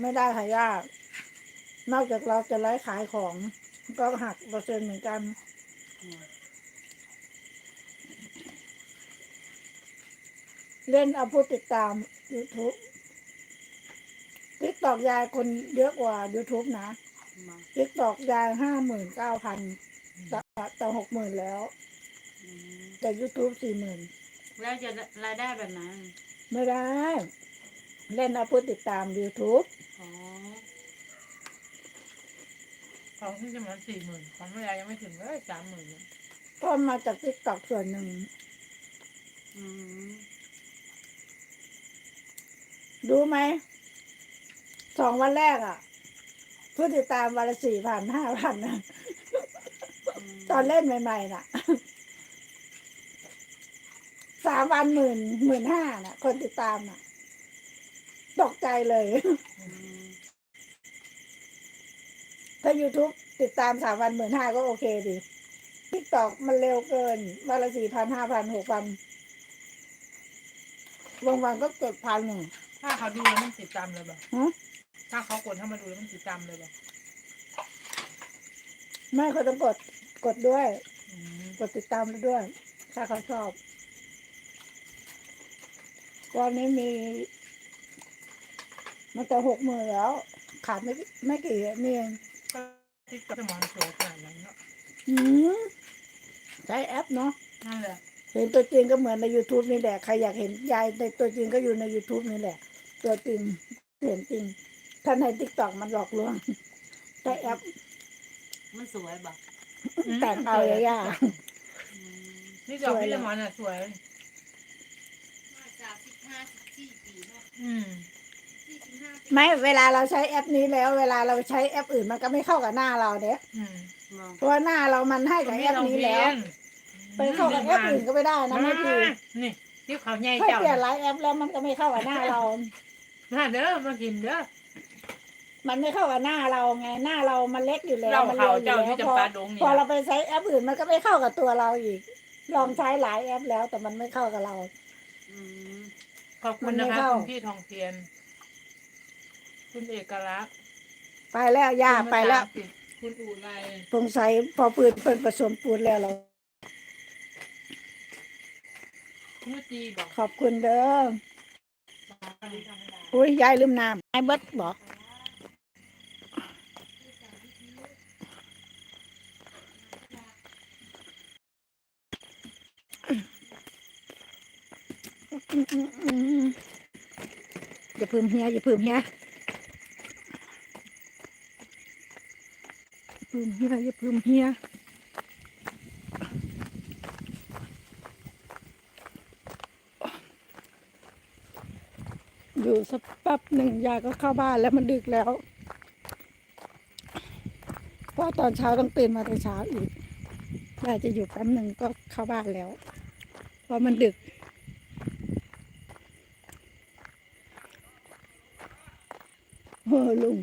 ไม่ได้ค่ะยาก นอกจากเราจะไลฟ์ขายของ ก็หักเปอร์เซ็นต์เหมือนกันเล่นเอาผู้ติดตาม YouTube ติ๊กตอกยายคนเยอะกว่า YouTube นะมาติ๊กตอกยายห้าหมื่นเก้าพันจะจะหกหมื่นแล้วอืมแต่ YouTube สี่หมื่นแล้วจะรายได้แบบไหนไม่ได้ เล่นเอาผู้ติดตาม YouTube อ๋อ ของที่จะมาสี่หมื่นของเวลายังไม่ถึงเลยสามหมื่นก็มาจากติ๊กตอกส่วนหนึ่ง อืมรู้ไหม สองวันแรกอะ่ะผู้ติดตามวันละสี่พันห้าพันนะตอนเล่นใหม่ ๆ น่ะ สามวันหมื่นหมื่นห้าน่ะ คนติดตามน่ะ ตกใจเลย อืม ถ้า YouTube ติดตามสามวันหมื่นห้าก็โอเคดีทิกตอกมันเร็วเกินวันละสี่พันห้าพันหกพันบางวันก็เจ็ดพันหนึ่งถ้าเขาดูแล้วมันติดตามเลยแบบฮะถ้าเขากดให้มาดูแล้วมันติดตามเลยแบบไม่เขาต้องกดกดด้วยอืมกดติดตามไปด้วย ถ้าเขาชอบวันนี้มี มันจะหกหมื่นแล้ว ขาดไม่ไม่กี่นี่เองก็ ที่สมองสวยขนาดนั้นเนาะอืมใช้แอปเนาะนั่นแหละเห็นตัวจริงก็เหมือนใน YouTube นี่แหละ ใครอยากเห็นยายในตัวจริงก็อยู่ใน YouTube นี่แหละ ตัวจริงเห็นจริง ถ้าในทิกตอกมันหลอกลวงใช้แอปมันสวยบ่แต่งเอาอย่าอืมนี่ดอกพี่สมอนอะสวยสามสิบห้าสิบสี่ปีเนาะอืมสี่สิบห้าปี ไม่เวลาเราใช้แอปนี้แล้ว เวลาเราใช้แอปอื่นมันก็ไม่เข้ากับหน้าเราเนี้ยอืมเนาะเพราะว่าหน้าเรามันให้กับแอปนี้แล้ว ไปเข้ากับแอปอื่นก็ไม่ได้นะไม่ดีนี่ที่เขาใหญ่ถ้าเจ้าเปลี่ยนหลายแอปแล้วมันก็ไม่เข้ากับหน้าเรา มาเด้อมากินเด้อมันไม่เข้ากับหน้าเราไงหน้าเรามันเล็กอยู่แล้วเรามันเขาเร็วอยู่เจ้าแล้วพอที่จำปาดงนี่พอเราไปใช้แอปอื่นมันก็ไม่เข้ากับตัวเราอีก ลองใช้หลายแอปแล้วแต่มันไม่เข้ากับเราอืมขอบคุณมันนะไม่คะเข้าคุณพี่ทองเทียน คุณเอกลักษณ์ไปแล้วย่าคุณไปแล้วมตาสิทธิ์คุณอูไรสงสัยพอปืนเป็นผสมปูนแล้วเราคุณวจีบอกขอบคุณเด้ออุ้ยยายลืมน้ำไอ้เบิดบอกอย่าพึ่มเฮียอย่าพึ่มเฮียอย่า พึ่มเฮียอย่าพึ่มเฮียอยู่สักแป๊บหนึ่งยายก็เข้าบ้านแล้วมันดึกแล้วเพราะตอนเช้าต้องตื่นมาแต่เช้าอีกยายจะอยู่แป๊บหนึ่งก็เข้าบ้านแล้ว เพราะมันดึกโอ้ลุง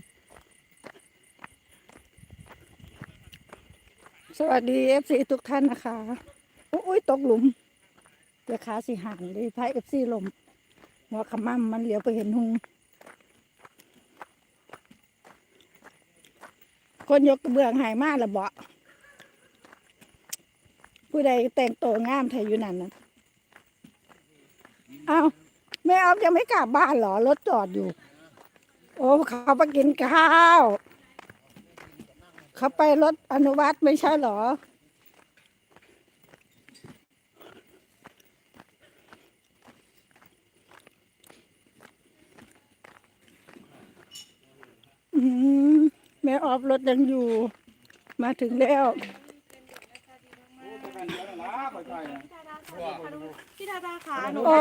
สวัสดีเอฟซีทุกท่านนะคะอุ้ยตกหลุมเดี๋ยวขาสิหักเลยพายเอฟซีลมหัวขมั่มมันเหลียวไปเห็นหุงคนยกกระเบื้องหายมากละเบาผู้ใดแต่งตัวงามไทยอยู่นั่นนะเอาแม่ออฟยังไม่กลับบ้านเหรอรถจอดอยู่ โอ้เขาไปกินข้าว เขาไปรถอนุวัตไม่ใช่หรออืมแม่ออฟรถยังอยู่ มาถึงแล้ว พี่ดาดาค่ะหนูโอ้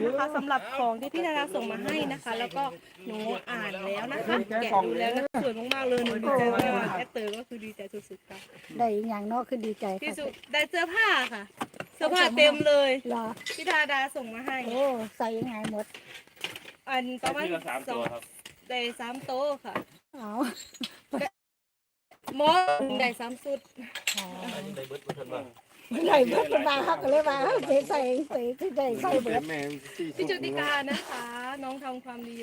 ได้รับแล้วนะคะสำหรับของที่พี่ดาดาส่งมาให้นะคะ แล้วก็หนูอ่านแล้วนะคะแกะดูแล้วนะคะสวยมากๆเลยหนูดีใจมากแอตเตอร์ก็คือดีใจสุดๆค่ะได้อีกอย่างเนอกคือดีใจที่ค่ะสุดได้เสื้อผ้าค่ะ เสื้อผ้าเต็มเลยรอพี่ดาดาส่งมาให้ โอ้ใส่ยังไงหมดอันประมาณที่ละสามตัวครับได้สามโต๊ะค่ะเอาหมอได้สามสุด ได้เบิดบ่ทันว่า ไม่ได้เบิดเป็นบาเขาก็เลยว่าเขาใส่ใส่ใส่ใส่ใส่เบิด พี่จุติการนะคะ น้องทำความดี